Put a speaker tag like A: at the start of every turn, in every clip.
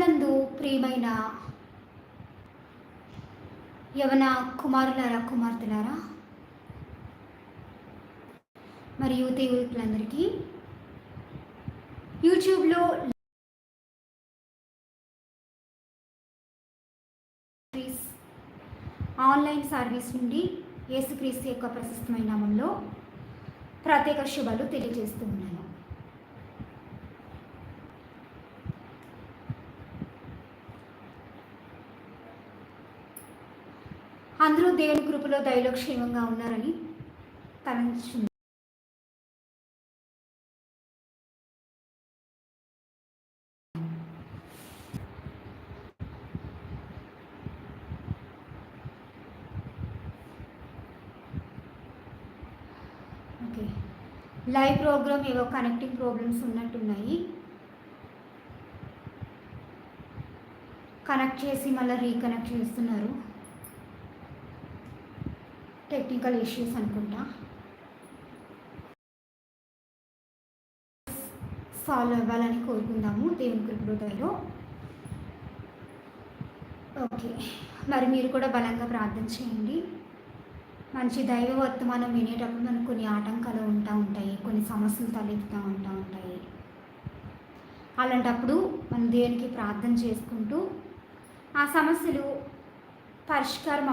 A: ప్రభునందు ప్రియమైన యవన కుమారులారా కుమార్తెలారా మరి దేవుకులందరికీ యువకులందరికీ యూట్యూబ్లో ఆన్లైన్ సర్వీస్ నుండి యేసుక్రీస్తు యొక్క ప్రశస్తమైన నామంలో ప్రత్యేక శుభాలు తెలియజేస్తూ ఉన్నాను. అందరూ దేవుని కృపలో దయలో క్షేమంగా ఉన్నారని తలంచున్నాను ఓకే. లైవ్ ప్రోగ్రామ్ ఏవో కనెక్టింగ్ ప్రాబ్లమ్స్ ఉన్నట్టున్నాయి. కనెక్ట్ చేసి మళ్ళీ రీకనెక్ట్ చేస్తున్నారు. టెక్నికల్ ఇష్యూస్ అనుకుంటా. సాల్వ్ అవ్వాలని కోరుకుందాము. దేవుని కృపలో ఓకే మరి మీరు కూడా బలంగా ప్రార్థన చేయండి. మంచి దైవ వర్తమానం వినేటప్పుడు మనకు కొన్ని ఆటంకాలు ఉంటా ఉంటాయి. కొన్ని సమస్యలు తలెత్తుతూ ఉంటా ఉంటాయి. అలాంటప్పుడు మనం దేవునికి ప్రార్థన చేసుకుంటూ ఆ సమస్యలు పరిష్కారం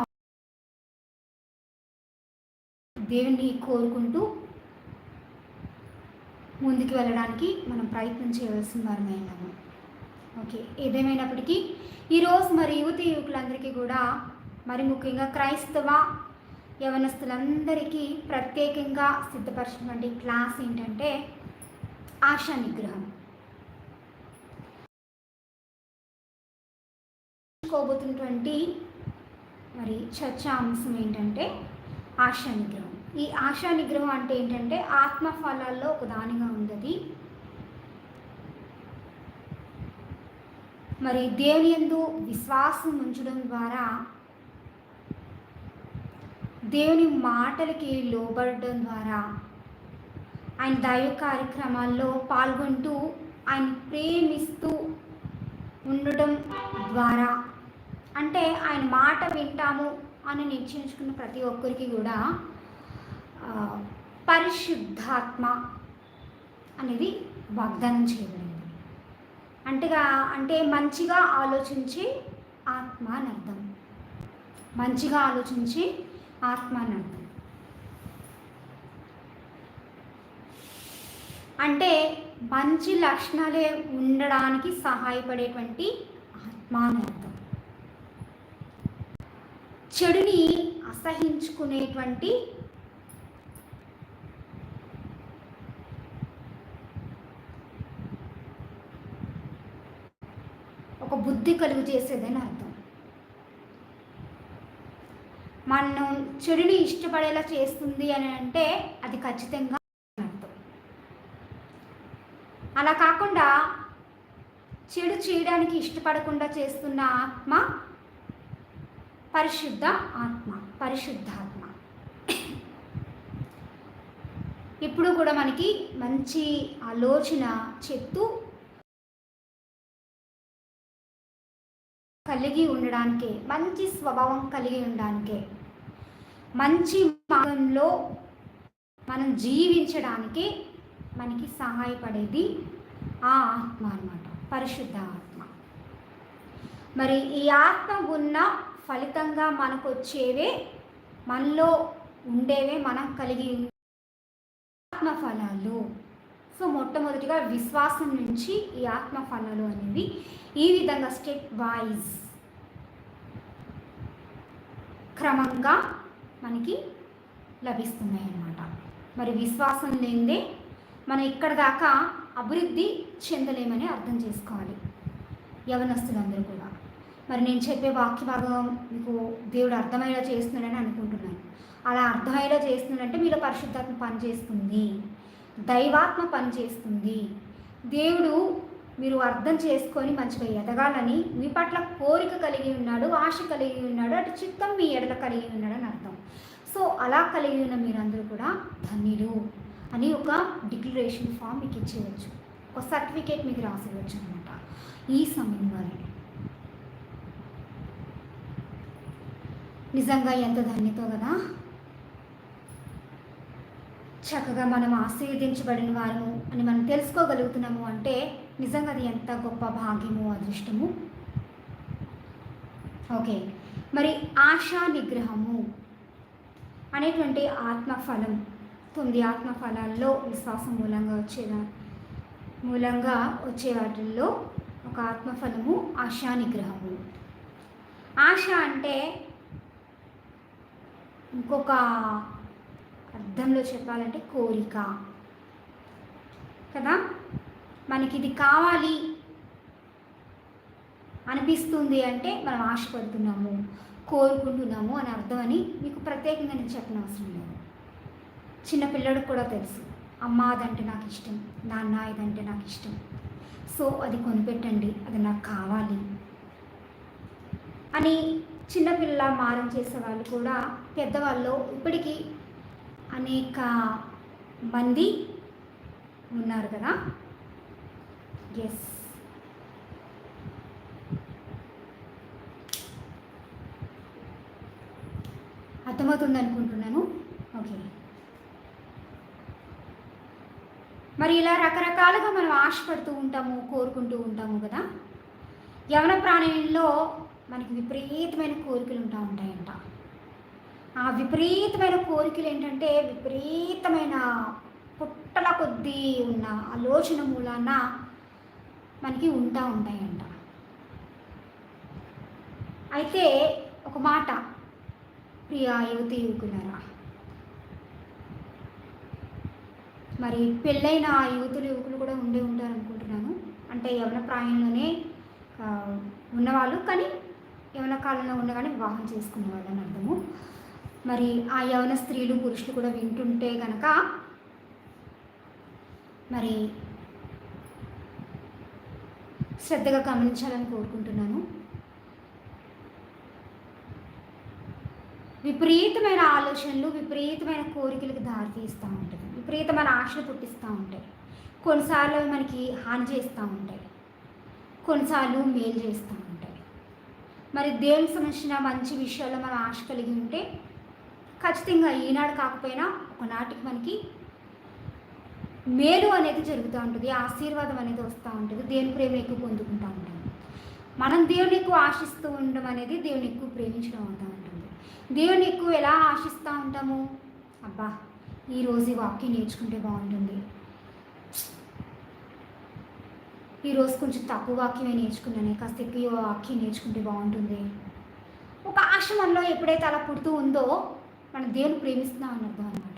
A: దేవుణ్ణి కోరుకుంటూ ముందుకు వెళ్ళడానికి మనం ప్రయత్నం చేయవలసిన వారమే ఉన్నాము. ఓకే ఏదేమైనప్పటికీ ఈరోజు మరి యువతి యువకులందరికీ కూడా మరి ముఖ్యంగా క్రైస్తవ యవనస్తులందరికీ ప్రత్యేకంగా సిద్ధపరిచినటువంటి క్లాస్ ఏంటంటే ఆశా నిగ్రహం. కోబోతున్నటువంటి మరి చర్చా అంశం ఏంటంటే ఆశా నిగ్రహం. ఈ ఆశా నిగ్రహం అంటే ఏంటంటే ఆత్మ ఫలాల్లో ఒక దానిగా ఉన్నది మరి దేవుని ఎందు విశ్వాసం ఉంచడం ద్వారా దేవుని మాటలకి లోబడడం ద్వారా ఆయన దైవ కార్యక్రమాల్లో పాల్గొంటూ ఆయన ప్రేమిస్తూ ఉండటం ద్వారా అంటే ఆయన మాట వింటాము అని నిశ్చయించుకున్న ప్రతి ఒక్కరికి కూడా పరిశుద్ధాత్మ అనేది వాగ్దానం చేయబడింది. అంటేగా అంటే మంచిగా ఆలోచించి ఆత్మ అని అర్థం. మంచిగా ఆలోచించి ఆత్మ అని అర్థం. అంటే మంచి లక్షణాలే ఉండడానికి సహాయపడేటువంటి ఆత్మ అని అర్థం. చెడుని అసహించుకునేటువంటి వృద్ధి కలుగు చేసేదని అర్థం. మనం చెడుని ఇష్టపడేలా చేస్తుంది అని అంటే అది ఖచ్చితంగా అర్థం. అలా కాకుండా చెడు చేయడానికి ఇష్టపడకుండా చేస్తున్న ఆత్మ పరిశుద్ధ ఆత్మ పరిశుద్ధాత్మ. ఇప్పుడు కూడా మనకి మంచి ఆలోచన చెప్తూ కలిగి ఉండడానికే మంచి స్వభావం కలిగి ఉండడానికే. మంచి మార్గంలో మనం జీవించడానికి మనకి సహాయపడేది ఆ ఆత్మ అనమాట పరిశుద్ధ ఆత్మ మరి ఈ ఆత్మ ఉన్న ఫలితంగా మనకు వచ్చేవే మనలో ఉండేవే మనం కలిగి ఆత్మ ఫలాలు సో మొట్టమొదటిగా విశ్వాసం నుంచి ఈ ఆత్మ ఫలాలు అనేవి ఈ విధంగా స్టెప్ వైజ్ క్రమంగా మనకి లభిస్తున్నాయి అన్నమాట మరి విశ్వాసం లేనిదే మనం ఇక్కడ దాకా అభివృద్ధి చెందలేమని అర్థం చేసుకోవాలి. యవనస్తులందరూ కూడా. మరి నేను చెప్పే వాక్య భాగం మీకు దేవుడు అర్థమయ్యేలా చేస్తున్నాడని అనుకుంటున్నాను. అలా అర్థమయ్యేలా చేస్తున్నాడంటే మీలో పరిశుద్ధాత్మ పనిచేస్తుంది. దైవాత్మ పనిచేస్తుంది. దేవుడు మీరు అర్థం చేసుకొని మంచిగా ఎదగాలని మీ పట్ల కోరిక కలిగి ఉన్నాడు ఆశ కలిగి ఉన్నాడు అటు చిత్తం మీ ఎడల కలిగి ఉన్నాడు అని అర్థం. సో అలా కలిగి ఉన్న మీరందరూ కూడా ధన్యులు అని ఒక డిక్లరేషన్ ఫామ్ మీకు ఇచ్చేయచ్చు. ఒక సర్టిఫికేట్ మీకు రాసివ్వచ్చు అనమాట ఈ సమయం వరకు నిజంగా ఎంత ధన్యతో కదా? చక్కగా మనం ఆశీర్వదించబడిన వారము అని మనం తెలుసుకోగలుగుతున్నాము అంటే నిజంగా అది ఎంత గొప్ప భాగ్యము అదృష్టము? ఓకే. మరి ఆశా నిగ్రహము అనేటువంటి ఆత్మఫలం తొమ్మిది ఆత్మఫలాల్లో విశ్వాసం మూలంగా వచ్చేదా మూలంగా వచ్చే వాటిల్లో ఒక ఆత్మఫలము ఆశా నిగ్రహము. ఆశ అంటే ఇంకొక అర్థంలో చెప్పాలంటే కోరిక. కదా? మనకి ఇది కావాలి అనిపిస్తుంది అంటే మనం ఆశపడుతున్నాము కోరుకుంటున్నాము అని అర్థం అని మీకు ప్రత్యేకంగా నేను చెప్పిన అవసరం లేదు. చిన్నపిల్లడికి కూడా తెలుసు అమ్మ అదంటే నాకు ఇష్టం నాన్న ఇదంటే నాకు ఇష్టం. సో అది కొనిపెట్టండి అది నాకు కావాలి అని చిన్నపిల్ల మారం చేసే వాళ్ళు కూడా పెద్దవాళ్ళు ఇప్పటికీ అనేక మంది ఉన్నారు కదా. ఎస్ అర్థమవుతుంది అనుకుంటున్నాను? ఓకే మరి ఇలా రకరకాలుగా మనం ఆశపడుతూ ఉంటాము కోరుకుంటూ ఉంటాము కదా? యవన ప్రాణుల్లో మనకి విపరీతమైన కోరికలు ఉంటా ఉంటాయంట. ఆ విపరీతమైన కోరికలు ఏంటంటే విపరీతమైన పుట్టల కొద్దీ ఉన్న ఆలోచన మూలాన మనకి ఉంటా ఉంటాయంట. అయితే ఒక మాట ప్రియా యువతి యువకులారా. మరి పెళ్ళైన యువతులు యువకులు కూడా ఉండే ఉంటారు అనుకుంటున్నాను అంటే యవన ప్రాయంలోనే ఉన్నవాళ్ళు కానీ యవన కాలంలో ఉన్న కానీ వివాహం చేసుకునే వాళ్ళు అని అర్థము. మరి ఆ యవన స్త్రీలు పురుషులు కూడా వింటుంటే కనుక మరి శ్రద్ధగా గమనించాలని కోరుకుంటున్నాను. విపరీతమైన ఆలోచనలు విపరీతమైన కోరికలకు దారితీస్తూ ఉంటుంది విపరీతమైన ఆశలు పుట్టిస్తూ ఉంటాయి. కొన్నిసార్లు అవి మనకి హాని చేస్తూ ఉంటాయి. కొన్నిసార్లు మేలు చేస్తూ ఉంటాయి. మరి దేవునికి సంబంధించిన మంచి విషయాల్లో మనం ఆశ కలిగి ఉంటే ఖచ్చితంగా ఈనాడు కాకపోయినా ఒకనాటికి మనకి మేలు అనేది జరుగుతూ ఉంటుంది ఆశీర్వాదం అనేది వస్తూ ఉంటుంది దేవుని ప్రేమ ఎక్కువ పొందుకుంటూ ఉంటాం. మనం దేవుని ఎక్కువ ఆశిస్తూ ఉండడం అనేది దేవుని ఎక్కువ ప్రేమించడం అవుతూ ఉంటుంది. దేవుని ఎక్కువ ఎలా ఆశిస్తూ ఉంటాము? అబ్బా ఈరోజు ఈ వాక్యం నేర్చుకుంటే బాగుంటుంది. ఈరోజు కొంచెం తక్కువ వాక్యమే నేర్చుకున్నాను కాస్త ఎక్కువ వాక్యం నేర్చుకుంటే బాగుంటుంది. ఒక ఆశ మనలో ఎప్పుడైతే అలా పుడుతూ ఉందో మనం దేవుని ప్రేమిస్తున్నాం అని అర్థం అనమాట.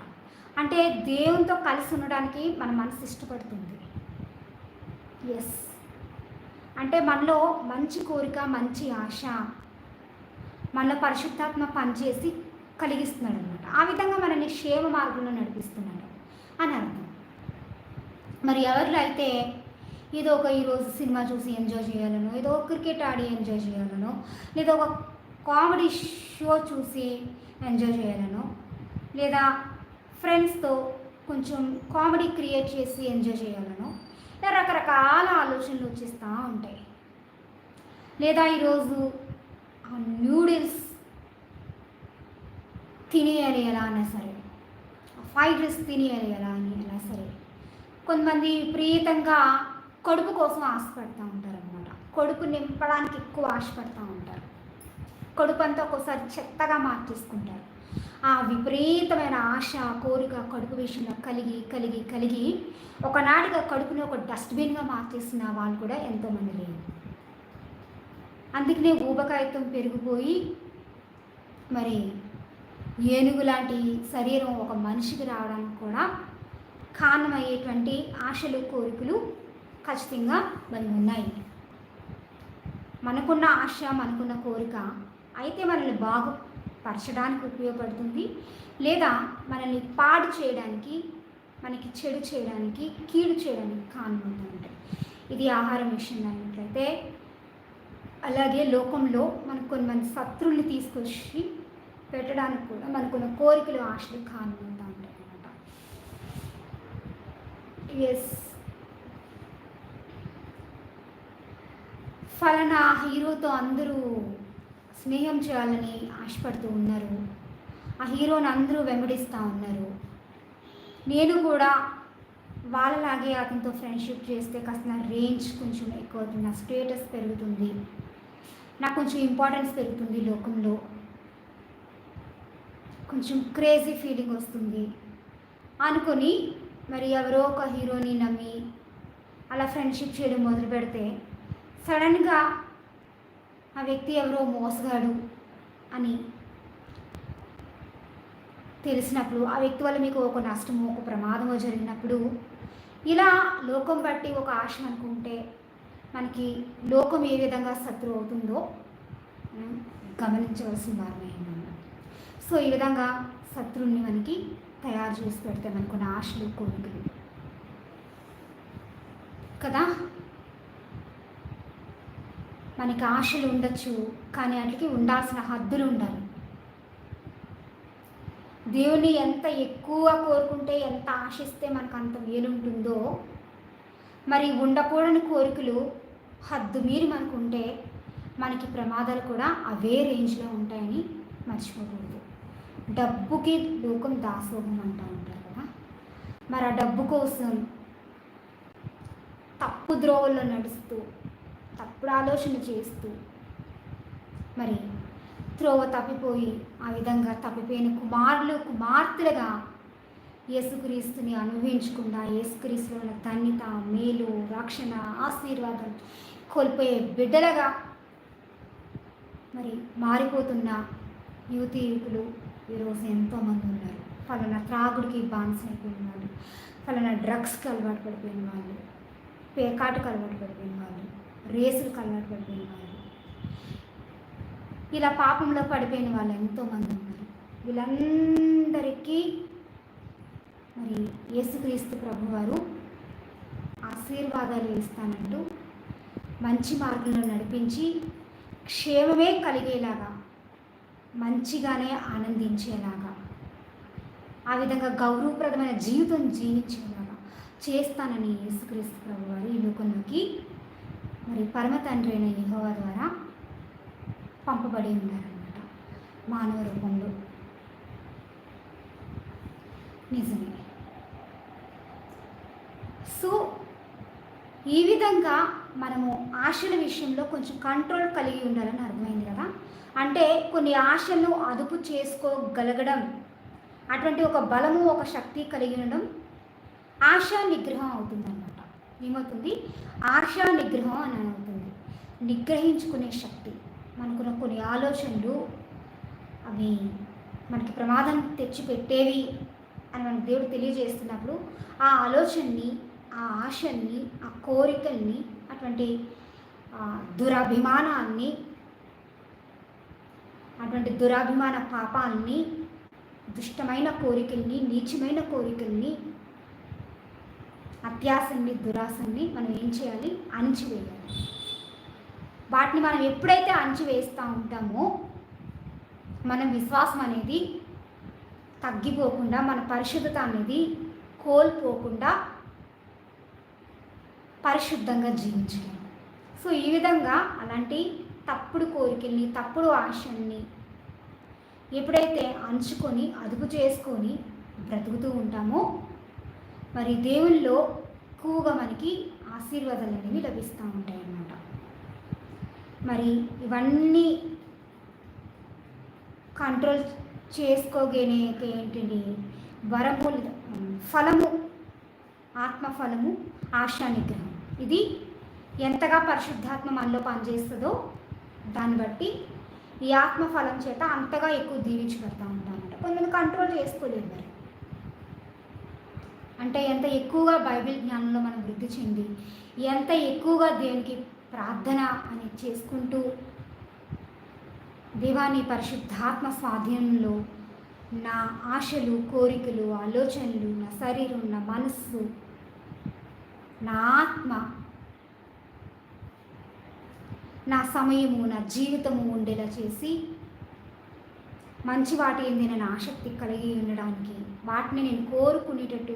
A: అంటే దేవునితో కలిసి ఉండడానికి మన మనసు ఇష్టపడుతుంది. ఎస్ అంటే మనలో మంచి కోరిక మంచి ఆశ మనలో పరిశుద్ధాత్మ పనిచేసి కలిగిస్తున్నాడు అనమాట ఆ విధంగా మనల్ని క్షేమ మార్గంలో నడిపిస్తున్నాడు అని అర్థం. మరి ఎవరిలో అయితే ఏదో ఒక ఈరోజు సినిమా చూసి ఎంజాయ్ చేయాలనో ఏదో ఒక క్రికెట్ ఆడి ఎంజాయ్ చేయాలనో లేదా ఒక కామెడీ షో చూసి ఎంజాయ్ చేయాలనో లేదా ఫ్రెండ్స్తో కొంచెం కామెడీ క్రియేట్ చేసి ఎంజాయ్ చేయాలనో. ఇలా రకరకాల ఆలోచనలు వచ్చేస్తూ ఉంటాయి. లేదా ఈరోజు ఆ నూడిల్స్ తినేయాలి ఎలా అన్నా సరే ఫ్రైడ్ రైస్ తినేయాలి ఎలా అని ఎలా సరే కొంతమంది విపరీతంగా కడుపు కోసం ఆశపడుతూ ఉంటారనమాట కడుపు నింపడానికి ఎక్కువ ఆశపడుతూ ఉంటారు. కడుపు అంతా ఒక్కోసారి చెత్తగా మార్చేసుకుంటారు. ఆ విపరీతమైన ఆశ కోరిక కడుపు విషయంలో కలిగి కలిగి కలిగి ఒకనాటిగా కడుపుని ఒక డస్ట్బిన్గా మార్చేసిన వాళ్ళు కూడా ఎంతోమంది లేరు. అందుకనే ఊబకాయత్వం పెరిగిపోయి మరి ఏనుగు లాంటి శరీరం ఒక మనిషికి రావడానికి కూడా కారణమయ్యేటువంటి ఆశలు కోరికలు ఖచ్చితంగా మరి ఉన్నాయి. మనకున్న ఆశ మనకున్న కోరిక అయితే మనల్ని బాగు పరచడానికి ఉపయోగపడుతుంది. లేదా మనల్ని పాడు చేయడానికి మనకి చెడు చేయడానికి కీడు చేయడానికి కారణమవుతుంటాయి. ఇది ఆహారం విషయంలో అయినట్లయితే. అలాగే లోకంలో మనకు కొంతమంది శత్రుల్ని తీసుకొచ్చి పెట్టడానికి కూడా మనకున్న కోరికలు ఆశలు కారణమవుతూ ఉంటాయి అన్నమాట. ఎస్ ఫలానా హీరోతో అందరూ స్నేహం చేయాలని ఆశపడుతూ ఉన్నారు. ఆ హీరోని అందరూ వెంబడిస్తూ ఉన్నారు. నేను కూడా వాళ్ళలాగే అతనితో ఫ్రెండ్షిప్ చేస్తే కాస్త నా రేంజ్ కొంచెం ఎక్కువ అవుతుంది నా స్టేటస్ పెరుగుతుంది నాకు కొంచెం ఇంపార్టెన్స్ పెరుగుతుంది లోకంలో. కొంచెం క్రేజీ ఫీలింగ్ వస్తుంది. అనుకొని మరి ఎవరో ఒక హీరోని నమ్మి అలా ఫ్రెండ్షిప్ చేయడం మొదలు పెడితే సడన్గా ఆ వ్యక్తి ఎవరో మోసగాడు అని తెలిసినప్పుడు ఆ వ్యక్తి వల్ల మీకు ఒక నష్టము ఒక ప్రమాదమో జరిగినప్పుడు ఇలా లోకం బట్టి ఒక ఆశ అనుకుంటే మనకి లోకం ఏ విధంగా శత్రువు అవుతుందో మనం గమనించవలసిన వారమే సో ఈ విధంగా శత్రువుని మనకి తయారు చేసి పెడతాం మనకున్న ఆశలు కోరికలు కదా? మనకి ఆశలు ఉండొచ్చు కానీ వాటికి ఉండాల్సిన హద్దులు ఉండాలి. దేవుని ఎంత ఎక్కువ కోరుకుంటే ఎంత ఆశిస్తే మనకు అంత ఉంటుందో మరి ఉండకూడని కోరికలు హద్దు మీరి మనకు ఉంటే మనకి ప్రమాదాలు కూడా అవే రేంజ్లో ఉంటాయని మర్చిపోకూడదు. డబ్బుకి లోకం దాసోహం అంటూ ఉంటారు కదా. మరి ఆ డబ్బు కోసం తప్పు ద్రోవల్లో నడుస్తూ అప్పుడు ఆలోచన చేస్తూ మరి త్రోవ తప్పిపోయి ఆ విధంగా తప్పిపోయిన కుమారులు కుమార్తెలుగా యేసుక్రీస్తుని అనుభవించకుండా యేసుక్రీస్తులో ఉన్న ధన్యత మేలు రక్షణ ఆశీర్వాదం కోల్పోయే బిడ్డలుగా మరి మారిపోతున్న యువతి యువకులు ఈరోజు ఎంతోమంది ఉన్నారు. ఫలానా త్రాగుడికి బానిస అయిపోయిన వాళ్ళు ఫలానా డ్రగ్స్కి అలవాటు పడిపోయిన వాళ్ళు పేకాటుకు అలవాటు పడిపోయిన వాళ్ళు రేసులకు అలవాటు పడిపోయిన వాళ్ళు. ఇలా పాపంలో పడిపోయిన వాళ్ళు ఎంతోమంది ఉన్నారు. వీళ్ళందరికీ మరి యేసుక్రీస్తు ప్రభువారు ఆశీర్వాదాలు ఇస్తానంటూ మంచి మార్గంలో నడిపించి క్షేమమే కలిగేలాగా మంచిగానే ఆనందించేలాగా ఆ విధంగా గౌరవప్రదమైన జీవితం జీవించేలాగా చేస్తానని యేసుక్రీస్తు ప్రభు వారు ఈ లోకంలోకి మరి పరమ తండ్రి అయిన యహోవ ద్వారా పంపబడి ఉన్నారన్నమాట మానవ రూపంలో. నిజమే. సో ఈ విధంగా మనము ఆశల విషయంలో కొంచెం కంట్రోల్ కలిగి ఉండాలని అర్థమైంది కదా. అంటే కొన్ని ఆశలను అదుపు చేసుకోగలగడం అటువంటి ఒక బలము ఒక శక్తి కలిగి ఉండడం ఆశా నిగ్రహం అవుతుందన్నమాట ఏమవుతుంది? ఆశా నిగ్రహం అని అవుతుంది నిగ్రహించుకునే శక్తి. మనకున్న కొన్ని ఆలోచనలు అవి మనకి ప్రమాదం తెచ్చిపెట్టేవి అని మనకు దేవుడు తెలియజేస్తున్నప్పుడు ఆ ఆలోచనని ఆ ఆశల్ని ఆ కోరికల్ని అటువంటి ఆ, అటువంటి దురాభిమాన పాపాలని దుష్టమైన కోరికల్ని నీచమైన కోరికల్ని అత్యాసన్ని దురాశల్ని మనం ఏం చేయాలి? అణిచివేయాలి. వాటిని మనం ఎప్పుడైతే అణిచివేస్తూ ఉంటామో మన విశ్వాసం అనేది తగ్గిపోకుండా మన పరిశుద్ధత అనేది కోల్పోకుండా పరిశుద్ధంగా జీవించాలి సో ఈ విధంగా అలాంటి తప్పుడు కోరికల్ని తప్పుడు ఆశల్ని ఎప్పుడైతే అంచుకొని అదుపు చేసుకొని బ్రతుకుతూ ఉంటామో మరి దేవుల్లో ఎక్కువగా మనకి ఆశీర్వాదాలు అనేవి లభిస్తూ ఉంటాయి అన్నమాట. మరి ఇవన్నీ కంట్రోల్ చేసుకోగనే ఏంటిది వరము ఫలము ఆత్మఫలము ఆశా నిగ్రహం ఇది ఎంతగా పరిశుద్ధాత్మ మనలో పనిచేస్తుందో దాన్ని బట్టి ఈ ఆత్మఫలం చేత అంతగా ఎక్కువ దీవించబడతా ఉంటామన్నమాట కొంతమంది కంట్రోల్ చేసుకోలేదు మరి. అంటే ఎంత ఎక్కువగా బైబిల్ జ్ఞానంలో మనం వృద్ధి చెంది ఎంత ఎక్కువగా దేవునికి ప్రార్థన అని చేసుకుంటూ దేవాని పరిశుద్ధాత్మ స్వాధీనంలో నా ఆశలు కోరికలు ఆలోచనలు నా శరీరం నా మనస్సు నా ఆత్మ నా సమయము నా జీవితము ఉండేలా చేసి మంచి వాటి ఏంది నేను ఆసక్తి కలిగి ఉండడానికి వాటిని నేను కోరుకునేటట్టు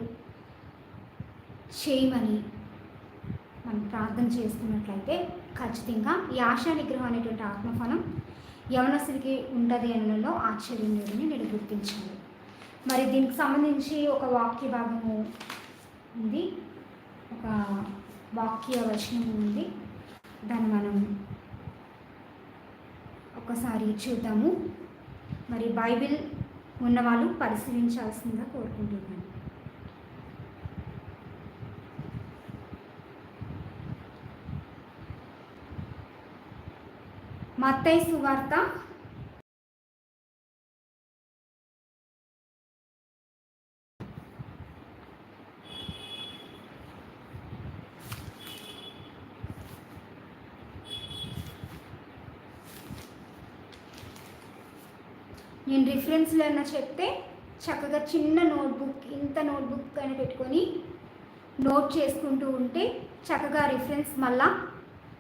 A: చేయమని మనం ప్రార్థన చేసుకున్నట్లయితే ఖచ్చితంగా ఈ ఆశా నిగ్రహం అనేటువంటి ఆత్మఫలం యవనస్తుడికి ఉంటుంది అనడంలో ఆశ్చర్యం లేదని నేను గుర్తించాను. మరి దీనికి సంబంధించి ఒక వాక్య భాగము ఉంది. ఒక వాక్య వచనం ఉంది. దాన్ని మనం ఒకసారి చూద్దాము. మరి బైబిల్ ఉన్నవాళ్ళు పరిశీలించాల్సిందిగా కోరుకుంటున్నాను. మత్తై సువార్త నేను రిఫరెన్స్లో అయినా చెప్తే చక్కగా చిన్న నోట్బుక్ ఇంత నోట్బుక్ అయినా పెట్టుకొని నోట్ చేసుకుంటూ ఉంటే చక్కగా రిఫరెన్స్ మళ్ళా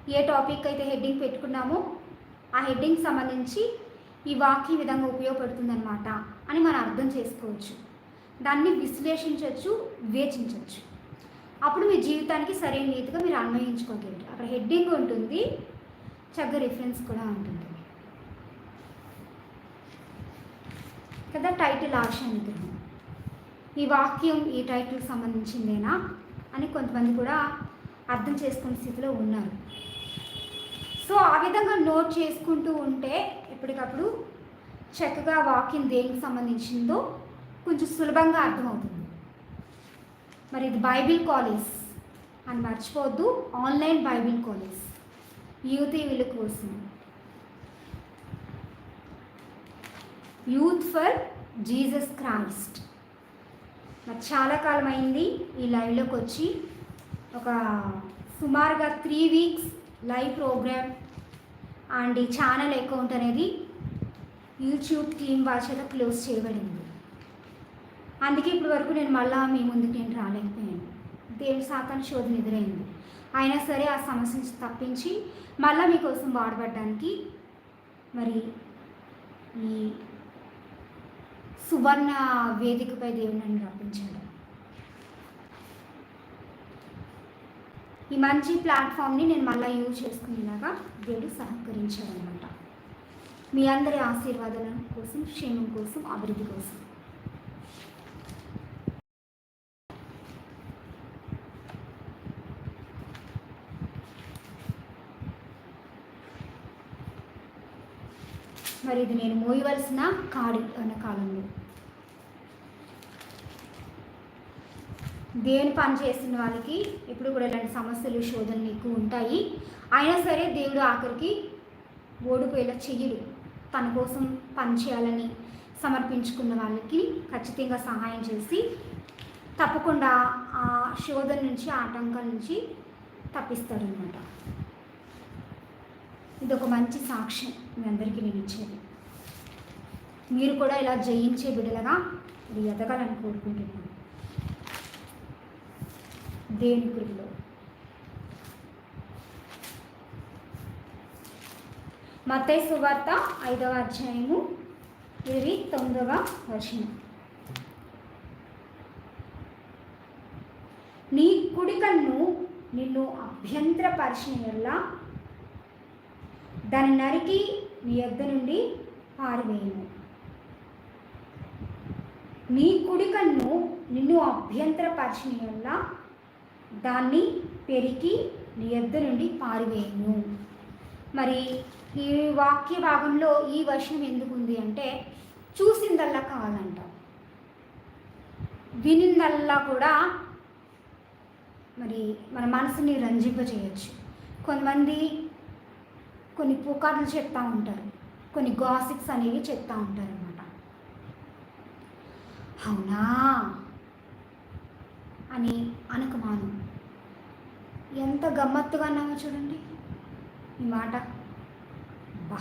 A: ఏ టాపిక్ అయితే హెడ్డింగ్ పెట్టుకున్నామో ఆ హెడ్డింగ్ సంబంధించి ఈ వాక్యం విధంగా ఉపయోగపడుతుందన్నమాట అని మనం అర్థం చేసుకోవచ్చు. దాన్ని విశ్లేషించవచ్చు వివేచించవచ్చు. అప్పుడు మీ జీవితానికి సరైన రీతిగా మీరు అన్వయించుకోగలరు. అక్కడ హెడ్డింగ్ ఉంటుంది చక్కగా రిఫరెన్స్ కూడా ఉంటుంది. కదా టైటిల్ ఆశ నిగ్రహం ఈ వాక్యం ఈ టైటిల్కి సంబంధించిందేనా అని కొంతమంది కూడా అర్థం చేసుకునే స్థితిలో ఉన్నారు. సో ఆ విధంగా నోట్ చేసుకుంటూ ఉంటే ఎప్పటికప్పుడు చక్కగా వాకింగ్ దేనికి సంబంధించిందో కొంచెం సులభంగా అర్థమవుతుంది. మరి ఇది బైబిల్ కాలేజ్ అని మర్చిపోవద్దు. Online Bible college. యూత్ వీళ్ళ కోసం. Youth for Jesus Christ. మరి చాలా కాలం అయింది ఈ లైవ్లోకి వచ్చి ఒక సుమారుగా three weeks live program and ఈ ఛానల్ అకౌంట్ అనేది యూట్యూబ్ టీమ్ వాళ్ళ చేత క్లోజ్ చేయబడింది. అందుకే ఇప్పటి వరకు నేను మళ్ళా మీ ముందుకు నేను రాలేకపోయాను. దేవుడి సాతాను శోధన ఎదురైంది? అయినా సరే ఆ సమస్య నుంచి తప్పించి మళ్ళీ మీకోసం వాడబడ్డానికి మరి ఈ సువర్ణ వేదికపై దేవుడు నన్ను రప్పించాడు. ఈ మంచి ప్లాట్ఫామ్ని నేను మళ్ళీ యూజ్ చేసుకునేలాగా దేవుడు సహకరించాడనమాట మీ అందరి ఆశీర్వాదాల కోసం క్షేమం కోసం అభివృద్ధి కోసం. మరి ఇది నేను మోయవలసిన కాడి అన్న కాలంలో. దేవుని పని చేస్తున్న వాళ్ళకి ఎప్పుడు కూడా ఇలాంటి సమస్యలు శోధనలు ఎక్కువ ఉంటాయి. అయినా సరే దేవుడు ఆఖరికి ఓడిపోయేలా చెయ్యడు. తన కోసం పని చేయాలని సమర్పించుకున్న వాళ్ళకి ఖచ్చితంగా సహాయం చేసి తప్పకుండా ఆ శోధన నుంచి ఆటంకాల నుంచి తప్పిస్తాడనమాట ఇది ఒక మంచి సాక్ష్యం మీ అందరికీ నేను ఇచ్చేది. మీరు కూడా ఇలా జయించే బిడ్డలుగా ఇది ఎదగాలని కోరుకుంటున్నాను. దేని కృపలో మతై సువార్త ఐదవ అధ్యాయము ఇరవై తొమ్మిదవ వర్షం నీ కుడి కన్ను నిన్ను అభ్యంతరపరిచిన వల్ల దాన్ని నరికి నీ యొద్ద నుండి పారివేయము. నీ కుడి కన్ను నిన్ను అభ్యంతరపరిచిన వల్ల దాన్ని పెరికి నీ యొద్ద నుండి పారివేయను మరి ఈ వాక్య భాగంలో ఈ వర్షం ఎందుకు ఉంది అంటే చూసిందల్లా కావాలంట వినిందల్లా కూడా మరి మన మనసుని రంజింపజేయచ్చు. కొంతమంది కొన్ని పుకార్లు చెప్తూ ఉంటారు. కొన్ని గాసిక్స్ అనేవి చెప్తూ ఉంటారు అనమాట అవునా? అని అనకమాను ఎంత గమ్మత్తుగా అన్నామో చూడండి. ఈ మాట. బా.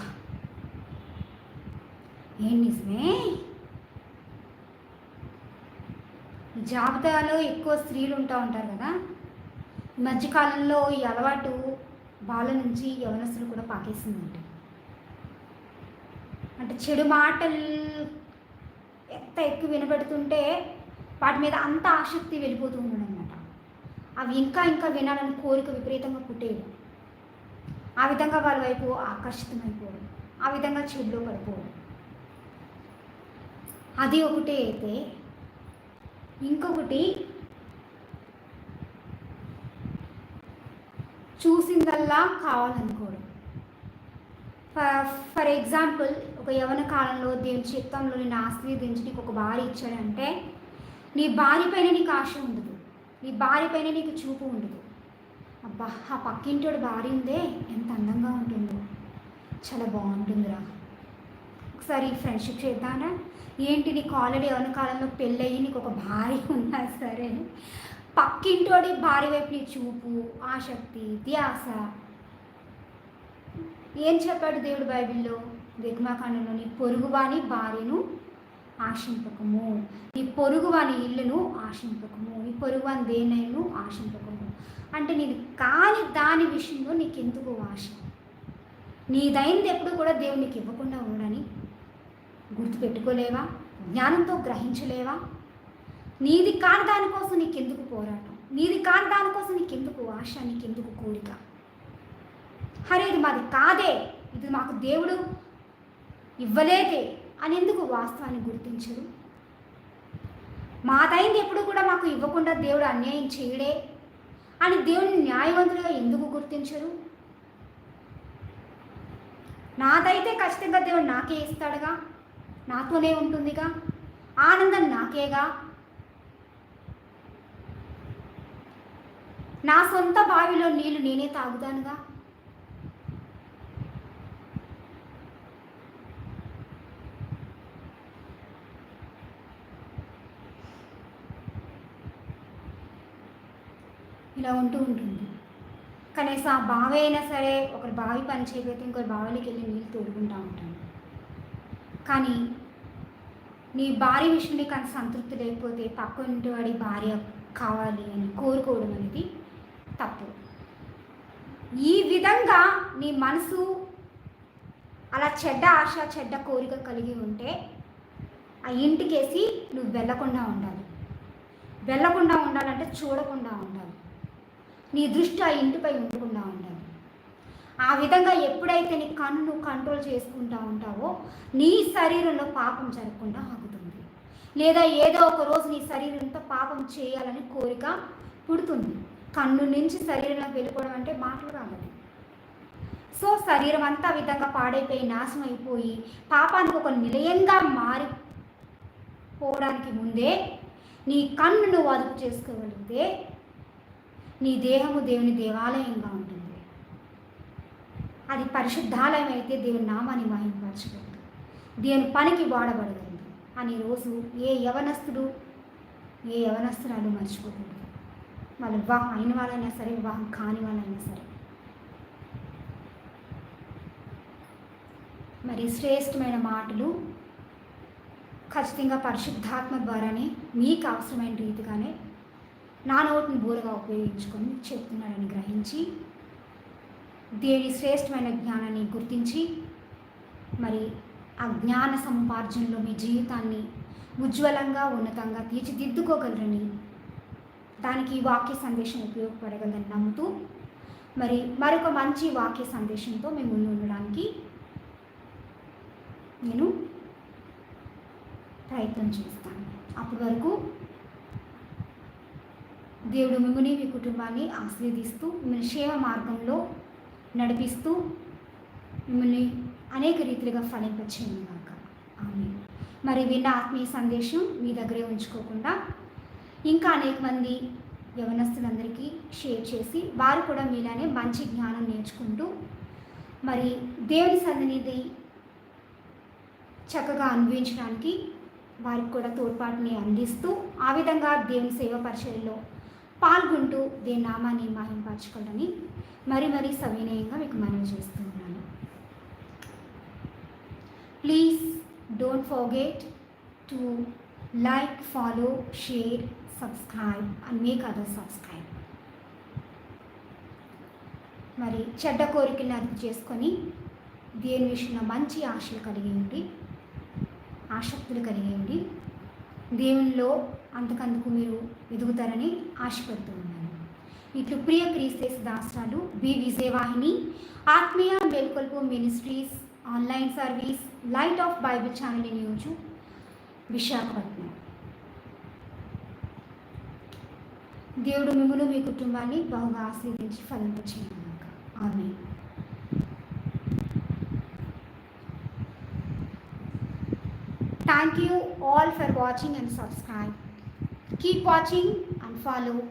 A: ఏం నిజమే? జాబితాలో ఎక్కువ స్త్రీలు ఉంటా ఉంటారు కదా? ఈ మధ్యకాలంలో ఈ అలవాటు బాల నుంచి యవనస్తులు కూడా పాకేసిందంట. అంటే చెడు మాటలు ఎంత ఎక్కువ వినబడుతుంటే వాటి మీద అంత ఆసక్తి వెళ్ళిపోతూ ఉండడం అవి ఇంకా ఇంకా వినాలని కోరిక విపరీతంగా పుట్టేవి. ఆ విధంగా వాళ్ళ వైపు ఆకర్షితమైపోవడం ఆ విధంగా చెడులో పడిపోవడం. అది ఒకటి అయితే ఇంకొకటి చూసిందల్లా కావాలనుకోవడం. ఫర్ ఎగ్జాంపుల్ ఒక యవన కాలంలో దేవుని చిత్తంలో నేను ఆశీర్వదించి నీకు ఒక భార్య ఇచ్చాడంటే నీ భార్య పైన నీకు ఆశ ఉండదు. నీ భార్య పైన నీకు చూపు ఉండదు అబ్బా ఆ పక్కింటోడు భార్య ఉందే ఎంత అందంగా ఉంటుందో. చాలా బాగుంటుందిరా. ఒకసారి ఫ్రెండ్షిప్ చేద్దానా? ఏంటి నీకు ఆల్రెడీ ఎవరి కాలంలో పెళ్ళయి నీకు ఒక భార్య ఉన్నా సరే. పక్కింటోడి భార్య వైపు నీ చూపు ఆసక్తి ధ్యాస. ఏం చెప్పాడు దేవుడు బైబిల్లో? దిగ్మాకాండంలోని పొరుగువాని భార్యను ఆశింపకము. నీ పొరుగువాని ఇల్లును ఆశింపకము. నీ పొరుగువాని దేనైను ఆశింపకము. అంటే నీది కాని దాని విషయంలో నీకెందుకు ఆశ? నీదైంది ఎప్పుడు కూడా దేవునికి ఇవ్వకుండా ఉండని గుర్తుపెట్టుకోలేవా? జ్ఞానంతో గ్రహించలేవా? నీది కాని దానికోసం నీకెందుకు పోరాటం? నీది కాని దానికోసం నీకెందుకు ఆశ? నీకెందుకు కోరిక? అరే ఇది మాది కాదే. ఇది మాకు దేవుడు ఇవ్వలేదే. అని ఎందుకు వాస్తవాన్ని గుర్తించరు? మాదైంది ఎప్పుడు కూడా మాకు ఇవ్వకుండా దేవుడు అన్యాయం చేయడే అని దేవుడిని న్యాయవంతులుగా ఎందుకు గుర్తించరు? నాదైతే ఖచ్చితంగా దేవుడు నాకే ఇస్తాడుగా నాతోనే ఉంటుందిగా ఆనందం నాకేగా. నా సొంత బావిలో నీళ్ళు నేనే తాగుతానుగా. ఇలా ఉంటూ ఉంటుంది. కనీసం ఆ బావి అయినా సరే ఒకరి బావి పని చేయకపోతే ఇంకొక బావిలోకి వెళ్ళి నీళ్ళు తోడుకుంటూ ఉంటాను కానీ నీ భార్య విషయం కానీ సంతృప్తి లేకపోతే పక్క ఇంటి వాడి భార్య కావాలి అని కోరుకోవడం అనేది తప్పు. ఈ విధంగా నీ మనసు అలా చెడ్డ ఆశ చెడ్డ కోరిక కలిగి ఉంటే ఆ ఇంటికేసి నువ్వు వెళ్ళకుండా ఉండాలి. వెళ్ళకుండా ఉండాలంటే చూడకుండా ఉండాలి. నీ దృష్టి ఆ ఇంటిపై ఉండకుండా ఉండాలి ఆ విధంగా ఎప్పుడైతే నీ కన్ను కంట్రోల్ చేసుకుంటా ఉంటావో నీ శరీరంలో పాపం జరగకుండా ఆగుతుంది. లేదా ఏదో ఒక రోజు నీ శరీరంతో పాపం చేయాలని కోరిక పుడుతుంది. కన్ను నుంచి శరీరంలో వెళ్ళిపోవడం అంటే మాటలు రావాలి సో శరీరం అంతా విధంగా పాడైపోయి నాశనం అయిపోయి పాపానికి ఒక నిలయంగా మారిపోవడానికి ముందే నీ కన్ను నువ్వు అదుపు చేసుకోగలిగితే నీ దేహము దేవుని దేవాలయంగా ఉంటుంది. అది పరిశుద్ధాలయం అయితే దేవుని నామాన్ని మహింపరచగలదు దేవుని పనికి వాడబడగలదు అని రోజు ఏ యవనస్తుడు ఏ యవనస్తురాలు మర్చిపోకూడదు వాళ్ళు వివాహం అయిన వాళ్ళైనా సరే వివాహం కాని వాళ్ళైనా సరే. మరి శ్రేష్టమైన మాటలు ఖచ్చితంగా పరిశుద్ధాత్మ ద్వారానే మీకు అవసరమైన రీతిగానే నా నోటిని బూరగా ఉపయోగించుకొని చెప్తున్నాడని గ్రహించి దేని శ్రేష్టమైన జ్ఞానాన్ని గుర్తించి మరి ఆ జ్ఞాన సంపార్జనలో మీ జీవితాన్ని ఉజ్వలంగా ఉన్నతంగా తీర్చిదిద్దుకోగలరని దానికి వాక్య సందేశం ఉపయోగపడగలని నమ్ముతూ మరి మరొక మంచి వాక్య సందేశంతో మేము ముందు ఉండడానికి నేను ప్రయత్నం చేస్తాను. అప్పటి వరకు దేవుడు మిమ్మల్ని మీ కుటుంబాన్ని ఆశీర్వదిస్తూ మిమ్మల్ని సేవ మార్గంలో నడిపిస్తూ మిమ్మల్ని అనేక రీతిలుగా ఫలింపచేయండి ఆమె మరి విన్న ఆత్మీయ సందేశం మీ దగ్గరే ఉంచుకోకుండా ఇంకా అనేక మంది యవనస్తులందరికీ షేర్ చేసి వారు కూడా మీలానే మంచి జ్ఞానం నేర్చుకుంటూ మరి దేవుని సన్నిధి చక్కగా అనుభవించడానికి వారికి కూడా తోడ్పాటుని అందిస్తూ ఆ విధంగా దేవుని సేవ పరిచయంలో పాల్గొంటూ దేని నామాన్ని మాయంపరచుకోవాలని మరి మరీ సవినయంగా మీకు మనవి చేస్తున్నాను. Please don't forget to like follow share subscribe and make other subscribe మరి చెడ్డ కోరికలను అది చేసుకొని దేని విషయంలో మంచి ఆశలు కలిగి ఉండి ఆసక్తులు కలిగి ఉండి దేవునిలో అంతకందుకు మీరు ఎదుగుతారని ఆశపడుతూ ఉన్నాను. ఇట్లు ప్రియ క్రీస్తేస్ దాస్టాలు బి. విజయవాహిని ఆత్మీయ మేల్కొల్పు ministries online service light of Bible channel news Visakhapatnam. దేవుడు మిమ్మల్ని మీ కుటుంబాన్ని బాగా ఆశీర్వదించి ఫలింపచేయను ఆమె thank you all for watching and subscribe Keep watching and follow